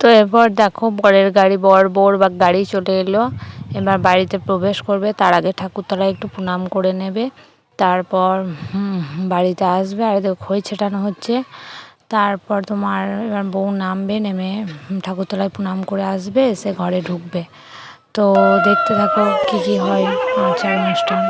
তো এরপর দেখো বরের গাড়ি বর বর বা গাড়ি চলে এলো। এবার বাড়িতে প্রবেশ করবে, তার আগে ঠাকুরতলায় একটু প্রণাম করে নেবে। তারপর বাড়িতে আসবে। আর এদের খই ছেটানো হচ্ছে। তারপর তোমার এবার বউ নামবে, নেমে ঠাকুরতলায় প্রণাম করে আসবে, এসে ঘরে ঢুকবে। তো দেখতে থাকো কি কি হয় আচার অনুষ্ঠান।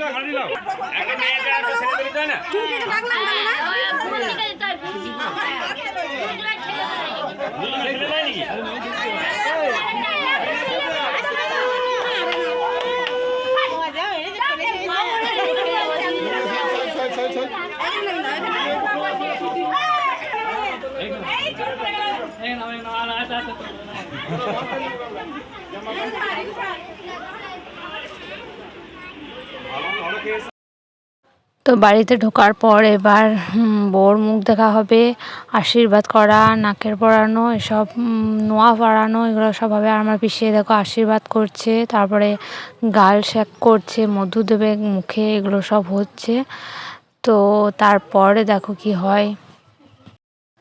দাও ঘাড়ি দাও একটা দিলে তাই না ছেলে দেয় নাকি তো বাড়িতে ঢোকার পর এবার বউর মুখ দেখা হবে, আশীর্বাদ করা, নাকের পরানো, এসব নোয়া পরানো, এগুলো সব হবে আমার পিছিয়ে দেখো আশীর্বাদ করছে, তারপরে গাল শেক করছে, মধু দেবে মুখে, এগুলো সব হচ্ছে। তো তারপরে দেখো কি হয়।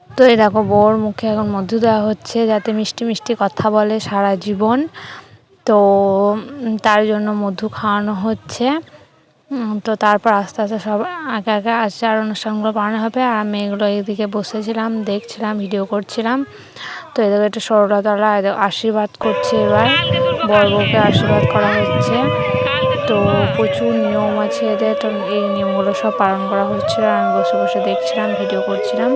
তো এই দেখো বউর মুখে এখন মধু দেওয়া হচ্ছে, যাতে মিষ্টি মিষ্টি কথা বলে সারা জীবন। তো তার জন্য মধু খাওয়ানো হচ্ছে। তো তারপর আস্তে আস্তে সব একে একে আচার অনুষ্ঠানগুলো বানানো হবে আর আমি এগুলো এইদিকে বসেছিলাম দেখছিলাম ভিডিও করছিলাম তো এদিকে একটু সরলতলা এদের আশীর্বাদ করছে এবার বড় বউকে আশীর্বাদ করা হচ্ছে তো প্রচুর নিয়ম আছে এদের তো এই নিয়মগুলো সব পালন করা হচ্ছিল আর আমি বসে বসে দেখছিলাম ভিডিও করছিলাম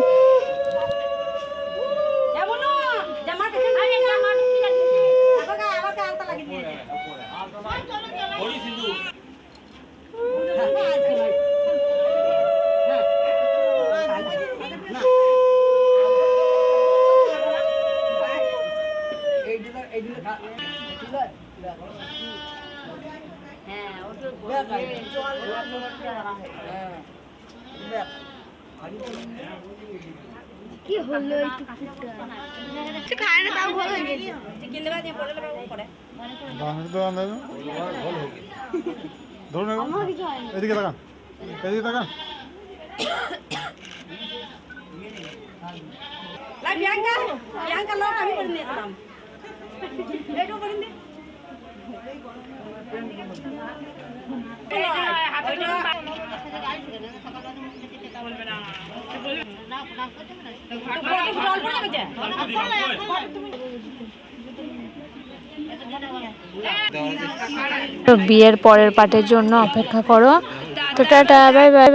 কি হলো এই টুকটুকটা? খায় না তাও ভালো হয়ে গেছে। বাংলাদেশ তো আমরা ধরুন এদিকে তাকান। এদিকে তাকান। তো বিয়ের পরের পার্টের জন্য অপেক্ষা করো। তো টাটা বাই বাই